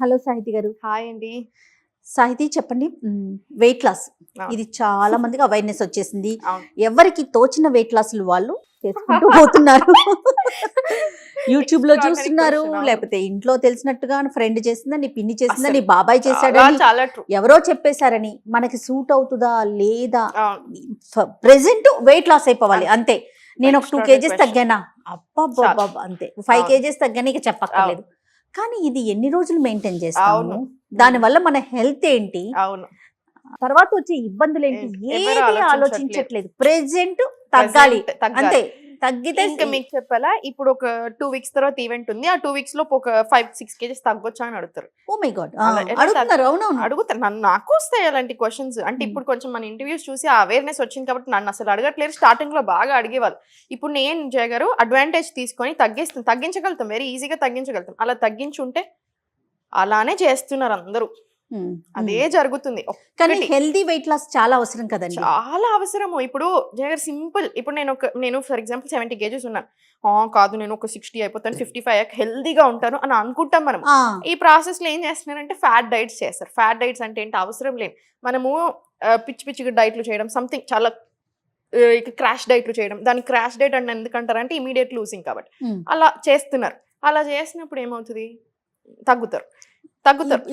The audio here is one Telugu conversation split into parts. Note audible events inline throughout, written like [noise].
హలో సాహితి గారు. హాయ్ అండి. సాహితి చెప్పండి. Weight loss. ఇది చాలా మందికి అవేర్నెస్ వచ్చేసింది. ఎవరికి తోచిన వెయిట్ లాస్లు వాళ్ళు చేసుకుంటూ పోతున్నారు. [laughs] యూట్యూబ్లో చూస్తున్నారు. లేకపోతే ఇంట్లో తెలిసినట్టుగా ఫ్రెండ్ చేసిందని పిన్ని చేసిందని బాబాయ్ చేశాడని ఎవరో చెప్పేశారని మనకి సూట్ అవుతుందా లేదా? ప్రెసెంట్ వెయిట్ లాస్ అయిపోవాలి అంతే. నేను ఒక టూ కేజెస్. తగ్గానా? అబ్బా అంతే. ఫైవ్. కేజెస్ తగ్గాని ఇక చెప్పక్కర్లేదు. కానీ ఇది ఎన్ని రోజులు మెయింటైన్ చేస్తాము? అవును. దాని వల్ల మన హెల్త్ ఏంటి? అవును. తర్వాత వచ్చే ఇబ్బందులు ఏంటి? ఏది ఆలోచించట్లేదు. ప్రెసెంట్ తగ్గాలి. అంతే. తగ్గితే ఇంకా మీకు చెప్పాలా? ఇప్పుడు ఒక టూ వీక్స్ తర్వాత ఈవెంట్ ఉంది. ఆ టూ వీక్స్లో ఒక ఫైవ్ సిక్స్ కేజెస్ తగ్గొచ్చా అని అడుగుతారు. ఓ మై గాడ్ అవునవును. అడుగుతారు. నన్ను నాకు వస్తాయి అలాంటి క్వశ్చన్స్ అంటే Hmm. ఇప్పుడు కొంచెం మన ఇంటర్వ్యూస్ చూసి ఆ అవేర్నెస్ వచ్చింది కాబట్టి నన్ను అసలు అడగట్లేదు స్టార్టింగ్లో బాగా అడిగేవాళ్ళు. ఇప్పుడు నేను జయగారు అడ్వాంటేజ్ తీసుకొని తగ్గిస్తాం. తగ్గించగలుగుతాం. వెరీ ఈజీగా తగ్గించగలుగుతాం. అలా తగ్గించుంటే అలానే చేస్తున్నారు అందరూ. అదే. జరుగుతుంది. కానీ. హెల్దీ వెయిట్ లాస్ చాలా అవసరం కదండి. చాలా అవసరము. ఇప్పుడు జగర్ సింపుల్. ఇప్పుడు నేను ఒక నేను ఫర్ ఎగ్జాంపుల్ సెవెంటీ కేజెస్ ఉన్నాను ఆ, కాదు నేను ఒక సిక్స్టీ అయిపోతాను ఫిఫ్టీ ఫైవ్ హెల్దీగా ఉంటాను అని అనుకుంటాం మనం ఈ ప్రాసెస్లో ఏం చేస్తున్నారంటే ఫ్యాట్ డైట్స్ చేస్తారు. ఫ్యాట్ డైట్స్ అంటే ఏంటి? అవసరం లేదు మనము పిచ్చి పిచ్చిగా డైట్లు చేయడం సంథింగ్ చాలా ఇక క్రాష్ డైట్లు చేయడం. దాన్ని క్రాష్ డైట్ అని ఎందుకంటారు అంటే ఇమీడియట్ లూసింగ్ కాబట్టి. అలా చేస్తున్నారు. అలా చేసినప్పుడు ఏమవుతుంది? తగ్గుతారు. తగ్గుతారు.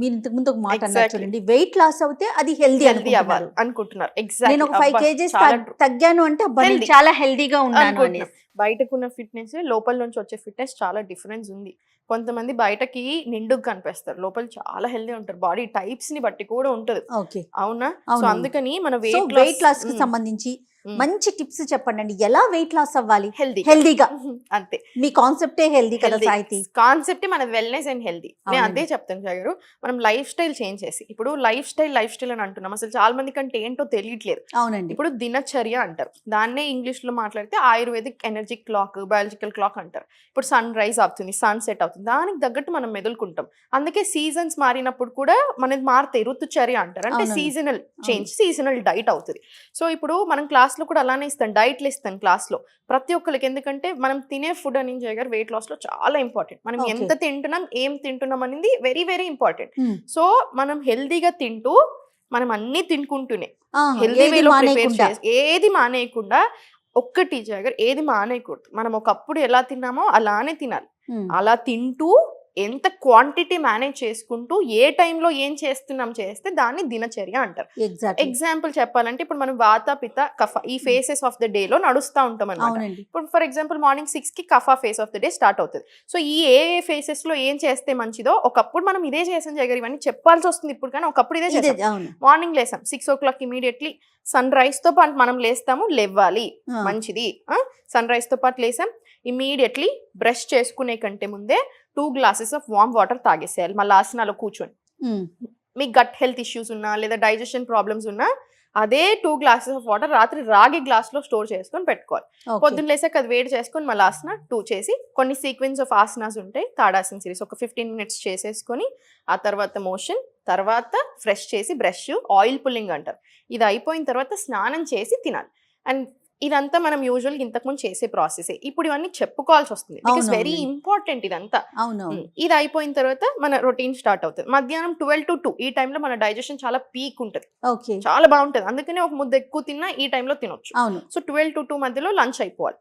మీరు ఇంతకు ముందు ఒక మాట అన్నారు. చూడండి. వెయిట్ లాస్ అవుతే అది హెల్దీ హెల్దీ అవ్వాలి అనుకుంటున్నారు. అనుకుంటున్నారు నేను ఒక ఫైవ్ ఎగ్జాక్ట్ కేజెస్ తగ్గాను అంటే. చాలా హెల్దీగా ఉన్నాను బయటకున్న ఫిట్నెస్ లోపల నుంచి వచ్చే ఫిట్నెస్ చాలా డిఫరెన్స్ ఉంది. కొంతమంది బయటకి నిండుగా కనిపిస్తారు. లోపల చాలా హెల్దీ ఉంటారు. బాడీ టైప్స్ని బట్టి కూడా ఉంటది. ఓకే అవునా? సో. అందుకని మన వెయిట్ వెయిట్ లాస్కి సంబంధించి. మంచి టిప్స్ చెప్పండి అండి. ఎలా వెయిట్ లాస్ అవ్వాలి? హెల్దీ హెల్దీగా. [laughs] అంతే. మీ కాన్సెప్టే హెల్దీ కదా సాహితి కాన్సెప్ట్ మన వెల్నెస్ అండ్ హెల్దీ నేను. అదే చెప్తాను జగరు మనం లైఫ్ స్టైల్ చేంజ్ చేసి ఇప్పుడు లైఫ్ స్టైల్ లైఫ్ స్టైల్ అని అంటున్నాం. అసలు చాలా మంది కంటే ఏంటో తెలియట్లేదు. అవునండి. ఇప్పుడు దినచర్య అంటారు. దాన్నే ఇంగ్లీష్లో మాట్లాడితే Ayurvedic energy clock biological clock అంటారు. ఇప్పుడు సన్ రైజ్ అవుతుంది సన్ సెట్ అవుతుంది. దానికి తగ్గట్టు మనం మెదులుకుంటాం. అందుకే సీజన్స్ మారినప్పుడు కూడా మనది మారుతాయి. ఋతుచర్య అంటారు. అంటే. సీజనల్ చేంజ్ సీజనల్ డైట్ అవుతుంది. సో ఇప్పుడు మనం క్లాస్ లో కూడా అలానే ఇస్తాం డైట్లు ఇస్తాం క్లాస్లో ప్రతి ఒక్కరికి ఎందుకంటే మనం తినే ఫుడ్ అని చేయగారు వెయిట్ లాస్లో చాలా ఇంపార్టెంట్. మనం. ఎంత తింటున్నాం ఏం తింటున్నాం అనేది వెరీ వెరీ ఇంపార్టెంట్. సో మనం హెల్దీగా తింటూ మనం అన్ని తినుకుంటూనే హెల్దీ ఏది వేలో మానేయకుండా. ఏది మానేయకుండా ఒక్కటి జాగర్ ఏది మానేయకూడదు. మనం ఒకప్పుడు ఎలా తిన్నామో అలానే తినాలి. అలా తింటూ ఎంత క్వాంటిటీ మేనేజ్ చేసుకుంటూ ఏ టైంలో ఏం చేస్తున్నాం చేస్తే దాన్ని దినచర్య అంటారు. ఎగ్జాంపుల్ చెప్పాలంటే ఇప్పుడు మనం వాత పిత కఫ ఈ ఫేసెస్ ఆఫ్ ద డే లో నడుస్తూ ఉంటాం అనమాట ఇప్పుడు ఫర్ ఎగ్జాంపుల్ మార్నింగ్ సిక్స్కి kapha phase of the day start అవుతుంది. సో ఈ ఏ ఏ ఫేసెస్లో ఏం చేస్తే మంచిదో ఒకప్పుడు మనం ఇదే చేసాం జగర్ ఇవన్నీ చెప్పాల్సి వస్తుంది ఇప్పుడు కానీ ఒకప్పుడు ఇదే ఇదే చేసాం. అవును. మార్నింగ్ లేసాం. Six o'clock immediately sun రైజ్తో పాటు మనం లేస్తాము లేవ్వాలి. మంచిది. సన్ రైజ్తో పాటు లేసాం. ఇమీడియట్లీ బ్రష్ చేసుకునే కంటే ముందే two glasses of warm water తాగేసేయాలి. మళ్ళీ ఆసనాలో కూర్చొని. మ్మ్. మీకు గట్ హెల్త్ ఇష్యూస్ ఉన్నా లేదా డైజెషన్ ప్రాబ్లమ్స్ ఉన్నా అదే టూ గ్లాసెస్ ఆఫ్ వాటర్ రాత్రి రాగి గ్లాస్లో స్టోర్ చేసుకొని పెట్టుకోవాలి. పొద్దున్న లేసాక అది వేడి చేసుకొని మళ్ళీ ఆసన టూ చేసి కొన్ని సీక్వెన్స్ ఆఫ్ ఆసనాస్ ఉంటాయి తాడాసన సిరీస్ ఒక ఫిఫ్టీన్ మినిట్స్ చేసేసుకొని ఆ తర్వాత మోషన్ తర్వాత ఫ్రెష్ చేసి బ్రష్ ఆయిల్ పుల్లింగ్ అంటారు. ఇది అయిపోయిన తర్వాత స్నానం చేసి తినాలి. అండ్ ఇదంతా మనం యూజువల్ ఇంతకుముందు చేసే ప్రాసెసే ఇప్పుడు ఇవన్నీ చెప్పుకోవాల్సి వస్తుంది. బికాస్. వెరీ ఇంపార్టెంట్ ఇదంతా. ఇది అయిపోయిన తర్వాత మన రొటీన్ స్టార్ట్ అవుతుంది. మధ్యాహ్నం ట్వెల్వ్ టు టూ ఈ టైంలో మన డైజెషన్ చాలా పీక్ ఉంటుంది. చాలా బాగుంటుంది. అందుకనే ఒక ముద్ద ఎక్కువ తిన్నా ఈ టైంలో తినొచ్చు. సో ట్వెల్వ్ టు టూ మధ్యలో లంచ్ అయిపోవాలి.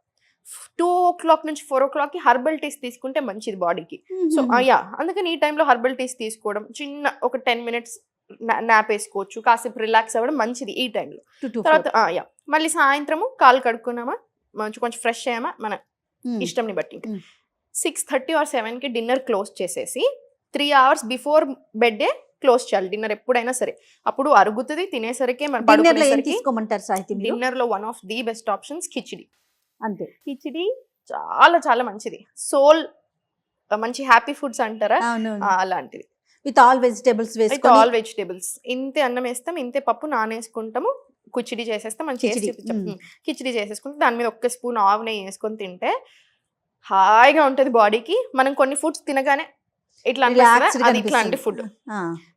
టూ ఓ క్లాక్ నుంచి ఫోర్ ఓ క్లాక్కి హర్బల్ టీస్ తీసుకుంటే మంచిది బాడీకి సో మ్మ్. యా అందుకని ఈ టైంలో హర్బల్ టీస్ తీసుకోవడం చిన్న ఒక టెన్ మినిట్స్ నాప్ వేసుకోవచ్చు. కాసేపు రిలాక్స్ అవ్వడం మంచిది ఈ టైంలో తర్వాత. యా మళ్ళీ సాయంత్రము కాలు కడుక్కున్నామా? మంచి కొంచెం ఫ్రెష్ అయ్యామా? మన మ్మ్. ఇష్టంని బట్టి. సిక్స్ థర్టీ ఆర్ సెవెన్కి డిన్నర్ క్లోజ్ చేసేసి three hours before bed close చేయాలి. డిన్నర్ ఎప్పుడైనా సరే. అప్పుడు అరుగుతుంది తినేసరికి మన డిన్నర్లో తీసుకోమంటారు dinner one of the best options khichdi. అంతే. కిచిడి చాలా చాలా మంచిది. సోల్ మంచి హ్యాపీ ఫుడ్స్ అంటారా? అలాంటిది. విత్ ఆల్ వెజిటేబుల్స్ వేసుకొని ఆల్ వెజిటేబుల్స్ ఇంతే అన్నం వేస్తాం ఇంతే పప్పు నానేసుకుంటాము కిచిడి చేసేస్తాం మంచి కిచిడి, మ్మ్. కిచిడి చేసేసుకుంటే దాని మీద ఒక్క స్పూన్ ఆవు నెయ్యి వేసుకొని తింటే హాయిగా ఉంటుంది బాడీకి. మనం కొన్ని ఫుడ్స్ తినగానే ఇట్లా రిలాక్స్డ్ అనిపిస్తుందా? అది ఇట్లాంటి ఫుడ్.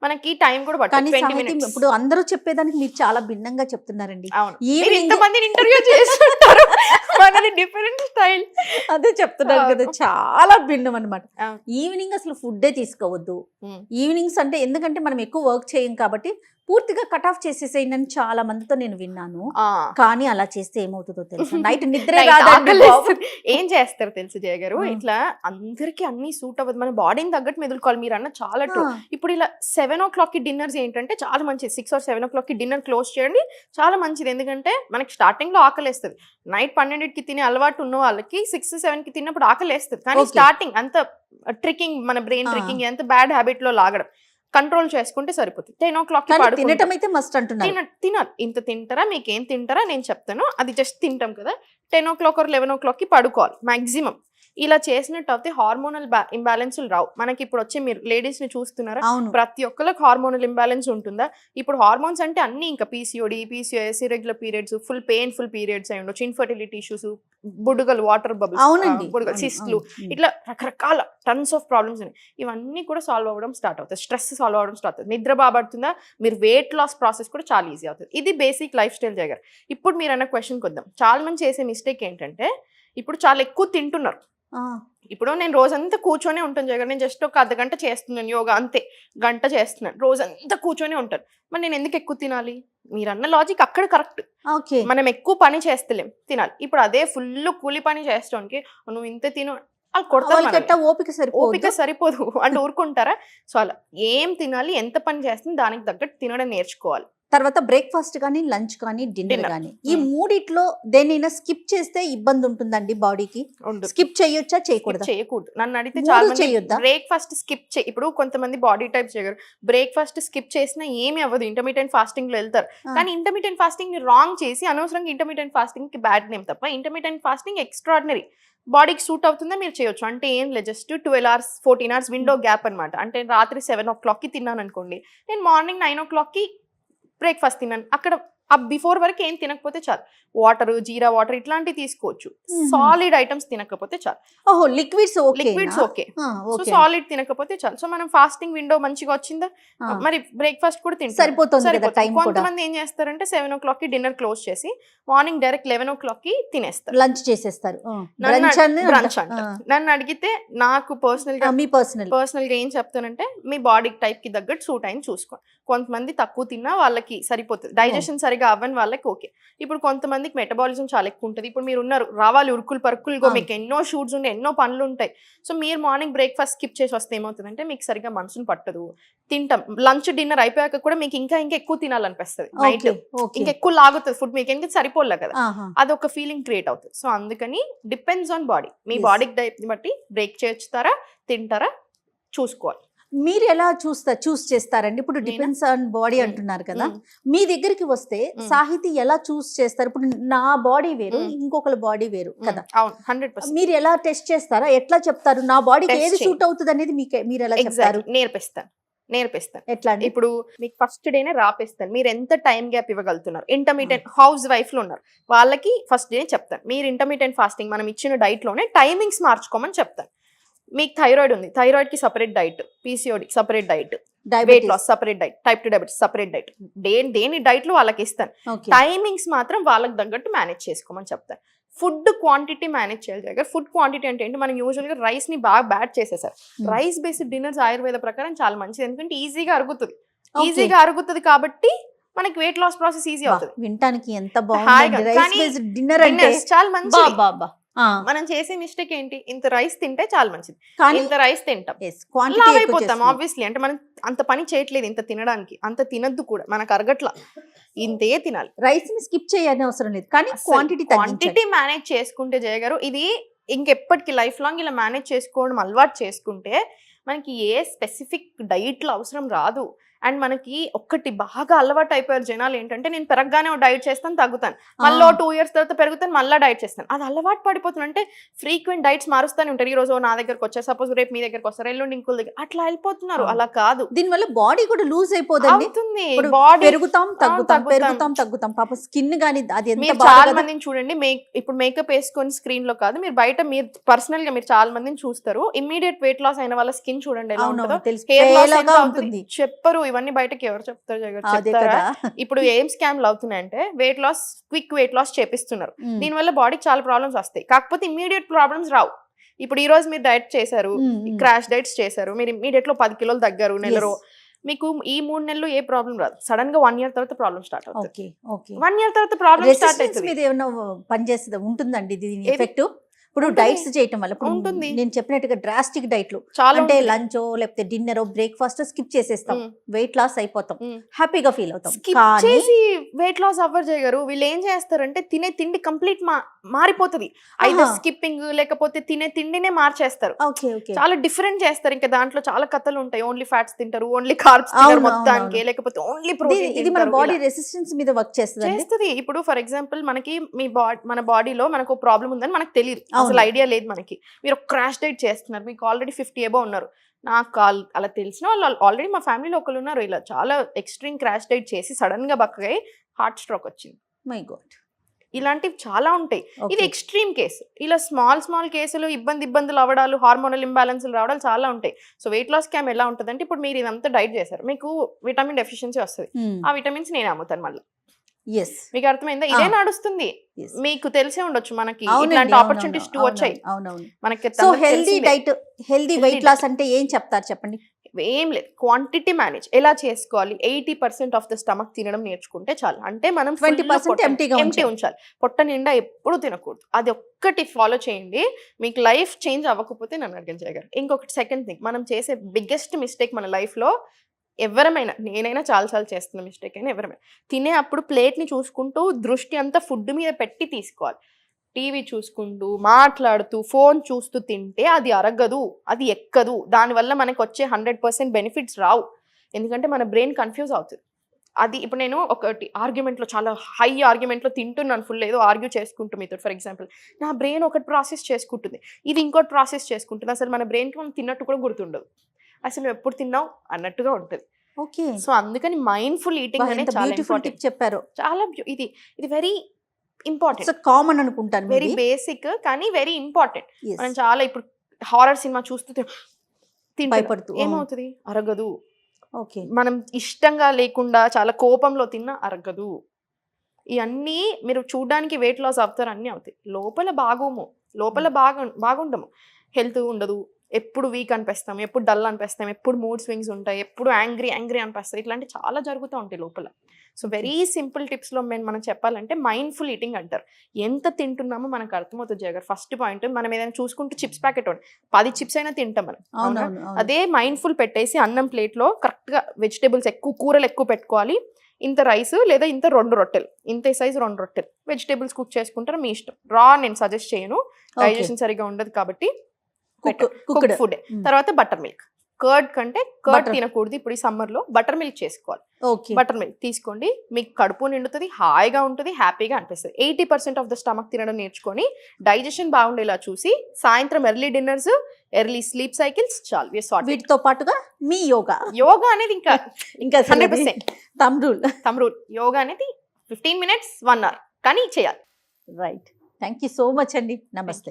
మనకి టైం కూడా ఇప్పుడు అందరూ చెప్పేదానికి మీరు చాలా భిన్నంగా చెప్తున్నారండి. ఇంతమందిని ఇంటర్వ్యూ చేస్తుంటారు. [laughs] మనది డిఫరెంట్ స్టైల్ అదే చెప్తున్నారు కదా. చాలా భిన్నం అనమాట. ఈవినింగ్ అసలు ఫుడ్డే తీసుకోవద్దు. ఈవినింగ్స్ అంటే ఎందుకంటే మనం ఎక్కువ వర్క్ చేయం కాబట్టి పూర్తిగా కట్ ఆఫ్ చేసేసేయండి చాలా మందితో నేను విన్నాను. కానీ అలా చేస్తే ఏమవుతుందో తెలుసా? [laughs] నైట్ నిద్రే. ఏం చేస్తారు తెలుసు జయ గారు. ఇట్లా అందరికి అన్ని సూట్ అవ్వదు. మన బాడీని తగ్గట్టు మెదులుకోవాలి. మీరు అన్న చాలా ట్రూ ఇప్పుడు ఇలా సెవెన్ ఓ క్లాక్కి డిన్నర్స్ ఏంటంటే చాలా మంచిది. సిక్స్ ఆర్ సెవెన్ ఓ క్లాక్కి డిన్నర్ క్లోజ్ చేయండి. చాలా మంచిది. ఎందుకంటే మనకి స్టార్టింగ్లో ఆకలేస్తుంది. నైట్ పన్నెండింటికి తినే అలవాటు ఉన్న వాళ్ళకి సిక్స్ సెవెన్కి తిన్నప్పుడు ఆకలేస్తుంది. కానీ. స్టార్టింగ్ అంత ట్రికింగ్ మన బ్రెయిన్. ట్రికింగ్ ఎంత బ్యాడ్ హ్యాబిట్లో లాగడం. కంట్రోల్ చేసుకుంటే సరిపోతుంది. Ten o'clock. తినటం అయితే మస్ట్ అంటున్నారు. తిన తినాలి. ఇంత తింటారా? మీకు ఏం తింటారా? నేను చెప్తాను. అది జస్ట్ తింటాం కదా. Ten o'clock or eleven ఓ క్లాక్కి పడుకోవాలి. మాక్సిమం ఇలా చేసినట్టు అయితే హార్మోనల్ ఇంబ్యాలెన్స్లు రావు. మనకి ఇప్పుడు వచ్చి మీరు లేడీస్ని చూస్తున్నారా? ప్రతి ఒక్కరికి హార్మోనల్ ఇంబ్యాలెన్స్ ఉంటుందా? ఇప్పుడు హార్మోన్స్ అంటే అన్ని ఇంకా PCOD PCOS irregular periods full painful periods అయి ఉండొచ్చు. ఇన్ఫర్టిలిటీ ఇష్యూస్ బుడుగలు వాటర్ బబుల్స్ అవునండి. బుడుగలు సిస్ట్లు. ఇట్లా రకరకాల టన్స్ ఆఫ్ ప్రాబ్లమ్స్ ఉన్నాయి. ఇవన్నీ కూడా సాల్వ్ అవ్వడం స్టార్ట్ అవుతుంది స్ట్రెస్ సాల్వ్ అవ్వడం స్టార్ట్ అవుతుంది నిద్ర బాబడుతుందా మీరు వెయిట్ లాస్ ప్రాసెస్ కూడా చాలా ఈజీ అవుతుంది. ఇది బేసిక్ లైఫ్ స్టైల్ జగర్. ఇప్పుడు మీరు అన్న క్వశ్చన్కి వద్దాం చాలా మంది చేసే మిస్టేక్ ఏంటంటే ఇప్పుడు చాలా ఎక్కువ తింటున్నారు. ఇప్పుడు నేను రోజంతా కూర్చొనే ఉంటాను జగన్ నేను జస్ట్ ఒక అర్ధ గంట చేస్తున్నాను యోగా అంతే. గంట చేస్తున్నాను. రోజంతా కూర్చొనే ఉంటాను. మరి నేను ఎందుకు ఎక్కువ తినాలి? మీరు అన్న లాజిక్ అక్కడ కరెక్ట్. ఓకే. మనం ఎక్కువ పని చేస్తలేం. తినాలి. ఇప్పుడు అదే ఫుల్ కూలి పని చేస్తానికి నువ్వు ఇంత తిను వాళ్ళు కొడతారు. ఓపిక సరిపోదు ఓపిక సరిపోదు. అంటే ఊరుకుంటారా? సో అలా ఏం తినాలి? ఎంత పని చేస్తుంది? దానికి తగ్గట్టు తినడం నేర్చుకోవాలి. తర్వాత బ్రేక్ఫాస్ట్ కానీ లంచ్ కానీ డిన్నర్. కానీ. ఈ. మూడిట్లో దేనైనా స్కిప్ చేస్తే ఇబ్బంది ఉంటుందండి బాడీకి స్కిప్ చేయొచ్చా చేయకూడదా? చేయకూడదు. నన్ను అడిగితే చాలా చేయొద్దా? బ్రేక్ఫాస్ట్ స్కిప్ చే ఇప్పుడు కొంతమంది బాడీ టైప్ చేయగలరు. బ్రేక్ఫాస్ట్ స్కిప్ చేసినా ఏమీ అవ్వదు. ఇంటర్మీడియట్ ఫాస్టింగ్లో వెళ్తారు. కానీ ఇంటర్మీడియట్ ఫాస్టింగ్ని రాంగ్ చేసి అనవసరంగా ఇంటర్మీడియట్ ఫాస్టింగ్కి బ్యాడ్ నేమ్ తప్ప ఇంటర్మీడియట్ ఫాస్టింగ్ ఎక్స్ట్రాడినరీ. బాడీకి సూట్ అవుతుందా మీరు చేయొచ్చు. అంటే ఏం లేదు. Just twelve hours fourteen hours window gap అన్నమాట. అంటే రాత్రి సెవెన్ ఓ క్లాక్కి తిన్నాను అనుకోండి నేను మార్నింగ్ నైన్ ఓ క్లాక్కి బ్రేక్ఫాస్ట్ తిన్నాను అక్కడ ఆ బిఫోర్ వరకు ఏం తినకపోతే చాలు. వాటర్ జీరా వాటర్ ఇట్లాంటివి తీసుకోవచ్చు. సాలిడ్ ఐటమ్స్ తినకపోతే చాలు. ఓహో liquids okay liquids okay so solid తినకపోతే చాలు. సో మనం ఫాస్టింగ్ విండో మంచిగా వచ్చిందా. మరి బ్రేక్ఫాస్ట్ కూడా తింటాం. సరిపోతుంది కొంతమంది ఏం చేస్తారంటే సెవెన్ ఓ క్లాక్కి డిన్నర్ క్లోజ్ చేసి మార్నింగ్ డైరెక్ట్ లెవెన్ ఓ క్లాక్కి తినేస్తారు. లంచ్ చేసేస్తారు. నన్ను బ్రంచ్ అడిగితే నాకు పర్సనల్గా మీ పర్సనల్ పర్సనల్గా ఏం చెప్తానంటే మీ బాడీ టైప్కి తగ్గట్టు సూట్ అయింది చూసుకో కొంతమంది తక్కువ తిన్నా వాళ్ళకి సరిపోతుంది. డైజెషన్ సరిగా అవ్వని వాళ్ళకి ఓకే. ఇప్పుడు కొంతమందికి మెటబాలిజం చాలా ఎక్కువ ఉంటుంది. ఇప్పుడు మీరు ఉన్నారు రావాలి ఉరుకులు పరుకులుగా. మీకు ఎన్నో షూట్స్ ఉంటాయి ఎన్నో పనులు ఉంటాయి. సో మీరు మార్నింగ్ బ్రేక్ఫాస్ట్ స్కిప్ చేసి వస్తే ఏమవుతుందంటే మీకు సరిగా మనసును పట్టదు. తింటాం. లంచ్ డిన్నర్ అయిపోయాక కూడా మీకు ఇంకా ఇంకా ఎక్కువ తినాలనిపిస్తుంది. నైట్ ఇంకా ఎక్కువ లాగుతుంది ఫుడ్ మీకు. ఎందుకు సరిపోలే కదా. ఆహా. అదొక ఫీలింగ్ క్రియేట్ అవుతుంది. సో అందుకని డిపెండ్స్ ఆన్ బాడీ. మీ Yes. బాడీ టైప్ బట్టి బ్రేక్ చేస్తారా తింటారా చూసుకోవాలి. మీరు ఎలా చూస్తా చూస్ చేస్తారండి? ఇప్పుడు? Depends on body. అంటున్నారు కదా. మీ దగ్గరికి వస్తే. సాహితీ ఎలా చూస్ చేస్తారు? ఇప్పుడు నా బాడీ వేరు. ఇంకొకరి బాడీ వేరు కదా. అవును హండ్రెడ్ పర్సెంట్. మీరు ఎలా టెస్ట్ చేస్తారా? ఎట్లా చెప్తారు? నా బాడీకి ఏది. సూట్ అవుతుంది అనేది మీకు మీరు ఎలా చెప్తారు? ఎగ్జాక్ట్ నేర్పిస్తాను. నేర్పిస్తాను. ఎట్లా ఇప్పుడు మీకు ఫస్ట్ డేనే రాపిస్తాను. మీరు ఎంత టైం గ్యాప్ ఇవ్వగలుగుతున్నారు? ఇంటర్మీడియట్ హౌస్ వైఫ్లో ఉన్నారు. వాళ్ళకి ఫస్ట్ డే చెప్తాను. మీరు ఇంటర్మీడియట్ ఫాస్టింగ్ మనం ఇచ్చిన డైట్లోనే టైమింగ్స్ మార్చుకోమని చెప్తాను. మీకు థైరాయిడ్ ఉంది. థైరాయిడ్కి separate diet PCOD separate diet weight loss separate diet type two diabetes separate diet they దేని డైట్లో వాళ్ళకి ఇస్తాను. టైమింగ్స్ మాత్రం వాళ్ళకి తగ్గట్టు మేనేజ్ చేసుకోమని చెప్తాను. ఫుడ్ క్వాంటిటీ మేనేజ్ చేయాలి దగ్గర ఫుడ్ క్వాంటిటీ అంటే ఏంటి? మనం యూజువల్గా రైస్ని బాగా బ్యాడ్ చేసేసారు. రైస్ బేస్డ్ డిన్నర్స్ ఆయుర్వేద ప్రకారం చాలా మంచిది. ఎందుకంటే ఈజీగా అరుగుతుంది. ఈజీగా అరుగుతుంది కాబట్టి మనకి వెయిట్ లాస్ ప్రాసెస్ ఈజీ అవుతుంది. వినటానికి ఎంత బాగుంది రైస్ బేస్డ్ డిన్నర్ అంటే చాలా ఆ, మనం చేసే మిస్టేక్ ఏంటి? ఇంత రైస్ తింటే చాలా మంచిది. కానీ ఇంత రైస్ తింటాం. లావ్ అయిపోతాం. ఆబ్వియస్లీ అంటే మనం అంత పని చేయట్లేదు ఇంత తినడానికి. అంత తినద్దు కూడా మనకు అరగట్ల. ఇంతే తినాలి. రైస్ని స్కిప్ చేయని అవసరం లేదు. కానీ క్వాంటిటీ క్వాంటిటీ మేనేజ్ చేసుకుంటే జయ గారు ఇది ఇంకెప్పటికి లైఫ్ లాంగ్ ఇలా మేనేజ్ చేసుకోవడం అలవాటు చేసుకుంటే మనకి ఏ స్పెసిఫిక్ డైట్లో అవసరం రాదు. అండ్ మనకి ఒక్కటి బాగా అలవాటు అయిపోయారు జనాలు ఏంటంటే నేను పెరగగానే డైట్ చేస్తాను తగ్గుతాను మళ్ళీ టూ ఇయర్స్ తర్వాత పెరుగుతాను మళ్ళీ డైట్ చేస్తాను. అది అలవాటు పడిపోతుంది అంటే ఫ్రీక్వెంట్ డైట్స్ మారుస్తూనే ఉంటారు. ఈ రోజు నా దగ్గరకు వచ్చారు సపోజ్ రేపు మీ దగ్గరకు వస్తారు ఎల్లుండి ఇంకో దగ్గర అట్లా వెళ్ళిపోతున్నారు. అలా కాదు. దీని వల్ల బాడీ కూడా లూజ్ బాడీ పెరుగుతాం తగ్గుతాం తగ్గుతాం. పెరుగుతాం తగ్గుతాం. పాప స్కిన్ అది మీరు బాగా చాలా మందిని చూడండి. మేక్ ఇప్పుడు మేకప్ వేసుకొని స్క్రీన్లో కాదు. మీరు బయట మీరు పర్సనల్గా మీరు చాలా మందిని చూస్తారు. ఇమ్మీడియట్ వెయిట్ లాస్ అయిన వాళ్ళ స్కిన్ చూడండి ఎలా హెయిర్ లాస్ ఉంటుంది. చెప్పరు ఇవన్నీ బయటకి ఎవరు చెప్తారు చెప్తారా? ఇప్పుడు ఏం స్కామ్లు అవుతున్నాయంటే weight loss quick weight loss చేపిస్తున్నారు. దీనివల్ల బాడీకి చాలా ప్రాబ్లమ్స్ వస్తాయి. కాకపోతే ఇమ్మీడియట్ ప్రాబ్లమ్స్ రావు. ఇప్పుడు ఈ రోజు మీరు డైట్ చేశారు. క్రాష్ డైట్స్ చేశారు మీరు ఇమ్మీడియట్లో పది కిలోలు తగ్గారు నెల Yes. రో మీకు ఈ మూడు నెలలు ఏ ప్రాబ్లం రాదు. సడన్గా వన్ ఇయర్ తర్వాత ప్రాబ్లం స్టార్ట్ అవుతుంది. వన్ ఇయర్ తర్వాత ప్రాబ్లం స్టార్ట్ అవుతుంది. పనిచేస్తుంది ఉంటుందండి దీని? ఎఫెక్ట్ ఇప్పుడు. డైట్స్ చేయటం వల్ల ఇప్పుడు ఉంటుంది. నేను చెప్పినట్టుగా డ్రాస్టిక్ డైట్లు చాలా అంటే. లంచ్ లేకపోతే డిన్నర్ బ్రేక్ఫాస్ట్ స్కిప్ చేసేస్తాం. వెయిట్ లాస్ అయిపోతాం. హ్యాపీగా ఫీల్ అవుతాం చేసి వెయిట్ లాస్ అవ్వరు చేయగారు వీళ్ళు ఏం చేస్తారంటే తినే తిండి కంప్లీట్ మారిపోతుంది అయితే. స్కిప్పింగ్ లేకపోతే తినే తిండినే మార్చేస్తారు చాలా డిఫరెంట్ చేస్తారు ఇంకా దాంట్లో చాలా కథలు ఉంటాయి ఓన్లీ ఫ్యాట్స్ తింటారు ఓన్లీ కార్బ్స్ తింటారు మొత్తానికి. లేకపోతే ఓన్లీ ఇది ప్రోటీన్ ఇది మన బాడీ రెసిస్టెన్స్ మీద వర్క్ చేస్తుందండి చేస్తుంది ఇప్పుడు ఫర్ ఎగ్జాంపుల్ మనకి మీ బాడీ మన బాడీలో మనకు ప్రాబ్లం ఉందని మనకు తెలియదు. అసలు ఐడియా లేదు మనకి. మీరు క్రాష్ డైట్ చేస్తున్నారు. మీకు ఆల్రెడీ ఫిఫ్టీ ఏబో ఉన్నారు. నాకు అలా తెలిసిన వాళ్ళు ఆల్రెడీ మా ఫ్యామిలీలో ఒకరు ఉన్నారు. ఇలా చాలా ఎక్స్ట్రీమ్ క్రాష్ డైట్ చేసి సడన్గా బక్కగా హార్ట్ స్ట్రోక్ వచ్చింది. My god. ఇలాంటివి చాలా ఉంటాయి. ఇది ఎక్స్ట్రీమ్ కేసు. ఇలా స్మాల్ స్మాల్ కేసులు ఇబ్బంది ఇబ్బందులు అవ్వడాలు హార్మోనల్ ఇంబ్యాలెన్స్లు రావడాలు చాలా ఉంటాయి. సో వెయిట్ లాస్ క్యామ్ ఎలా ఉంటుందంటే ఇప్పుడు మీరు ఇదంతా డైట్ చేశారు. మీకు విటమిన్ డెఫిషియన్సీ వస్తుంది. ఆ విటమిన్స్ నేను అమ్ముతాను మళ్ళీ. మీకు అర్థమైందా? ఇదే నడుస్తుంది. మీకు తెలిసే ఉండొచ్చు మనకి. ఇట్లాంటి ఆపర్చునిటీస్ టూ వచ్చాయి. మనకి so healthy. Diet healthy weight loss అంటే ఏం చెప్తారు చెప్పండి? ఏం లేదు. క్వాంటిటీ మేనేజ్ ఎలా చేసుకోవాలి? Eighty percent of the stomach తినడం నేర్చుకుంటే చాలు. అంటే మనం 20% empty గా ఎంటీ ఉంచాలి. పొట్ట నిండా ఎప్పుడు తినకూడదు. అది ఒక్కటి ఫాలో చేయండి. మీకు లైఫ్ చేంజ్ అవ్వకపోతే నన్ను అడిగిన చేయగారు ఇంకొకటి సెకండ్ థింగ్ మనం చేసే బిగ్గెస్ట్ మిస్టేక్ మన life లో ఎవరమైనా నేనైనా చాలాసార్లు చేస్తున్న మిస్టేక్ అయినా ఎవరమైనా. తినే అప్పుడు ప్లేట్ని చూసుకుంటూ దృష్టి అంతా ఫుడ్ మీద పెట్టి తీసుకోవాలి. టీవీ చూసుకుంటూ మాట్లాడుతూ ఫోన్ చూస్తూ తింటే అది అరగదు అది ఎక్కదు. దానివల్ల మనకు వచ్చే హండ్రెడ్ పర్సెంట్ బెనిఫిట్స్ రావు. ఎందుకంటే మన బ్రెయిన్ కన్ఫ్యూజ్ అవుతుంది. అది ఇప్పుడు నేను ఒకటి ఆర్గ్యుమెంట్లో చాలా హై ఆర్గ్యుమెంట్లో తింటున్నాను ఫుల్ ఏదో ఆర్గ్యూ చేసుకుంటూ మీతో. ఫర్ ఎగ్జాంపుల్ నా బ్రెయిన్ ఒకటి ప్రాసెస్ చేసుకుంటుంది. ఇది ఇంకోటి ప్రాసెస్ చేసుకుంటుంది. అసలు మన బ్రెయిన్కి మనం తిన్నట్టు కూడా గుర్తుండదు. అసలు ఎప్పుడు తిన్నావు అన్నట్టుగా ఉంటుంది. ఓకే. సో అందుకని మైండ్ఫుల్ ఈటింగ్ అనేది బ్యూటిఫుల్ టిప్ చెప్పారు. చాలా ఇది ఇది వెరీ ఇంపార్టెంట్ కామన్ అనుకుంటాను వెరీ. బేసిక్ కానీ వెరీ ఇంపార్టెంట్. మనం చాలా ఇప్పుడు హారర్ సినిమా చూస్తూ తి- తింటున్నాం. భయపడుతూ, ఆ. ఏమవుతుంది? అరగదు. ఓకే. మనం ఇష్టంగా లేకుండా చాలా కోపంలో తిన్నా అరగదు. ఇవన్నీ మీరు చూడడానికి వెయిట్ లాస్ అవుతారు అన్నీ అవుతాయి. లోపల బాగోము. లోపల బాగా బాగుండము. హెల్త్ ఉండదు. ఎప్పుడు వీక్ అనిపిస్తాం ఎప్పుడు డల్ అనిపిస్తాం ఎప్పుడు మూడ్ స్వింగ్స్ ఉంటాయి ఎప్పుడు యాంగ్రీ యాంగ్రీ అనిపిస్తాయి. ఇట్లాంటి చాలా జరుగుతూ ఉంటాయి లోపల. సో వెరీ సింపుల్ టిప్స్లో మేము మనం చెప్పాలంటే మైండ్ఫుల్ ఈటింగ్ అంటారు. ఎంత తింటున్నామో మనకు అర్థమవుతుంది జగర్ ఫస్ట్ పాయింట్ మనం ఏదైనా చూసుకుంటూ చిప్స్ ప్యాకెట్ పది చిప్స్ అయినా తింటాం మనం. అదే మైండ్ఫుల్ పెట్టేసి అన్నం ప్లేట్లో కరెక్ట్గా వెజిటేబుల్స్ ఎక్కువ కూరలు ఎక్కువ పెట్టుకోవాలి. ఇంత రైస్ లేదా ఇంత రెండు రొట్టెలు ఇంత సైజ్ రెండు రొట్టెలు. వెజిటేబుల్స్ కుక్ చేసుకుంటారు మీ ఇష్టం. రా నేను సజెస్ట్ చేయను. డైజెషన్ సరిగా ఉండదు కాబట్టి Cook- cook cooked. Food Mm. తర్వాత బటర్ మిల్క్ కర్డ్ కంటే కర్డ్. తినకూడదు. ఇప్పుడు ఈ summer లో బటర్ మిల్క్ చేసుకోవాలి. ఓకే బటర్ మిల్క్ తీసుకోండి. మీకు కడుపు నిండుతుంది హాయిగా ఉంటుంది హ్యాపీగా అనిపిస్తుంది. Eighty percent of the stomach తినడం నేర్చుకొని డైజెషన్ బాగుండేలా చూసి సాయంత్రం early dinners early sleep cycles చాలు. వీటితో పాటుగా మీ యోగా. యోగా అనేది ఇంకా [laughs] ఇంకా hundred percent thumb rule thumb rule yoga అనేది ఫిఫ్టీన్ మినిట్స్ వన్ అవర్ కానీ చేయాలి. Right thank you so much అండి. నమస్తే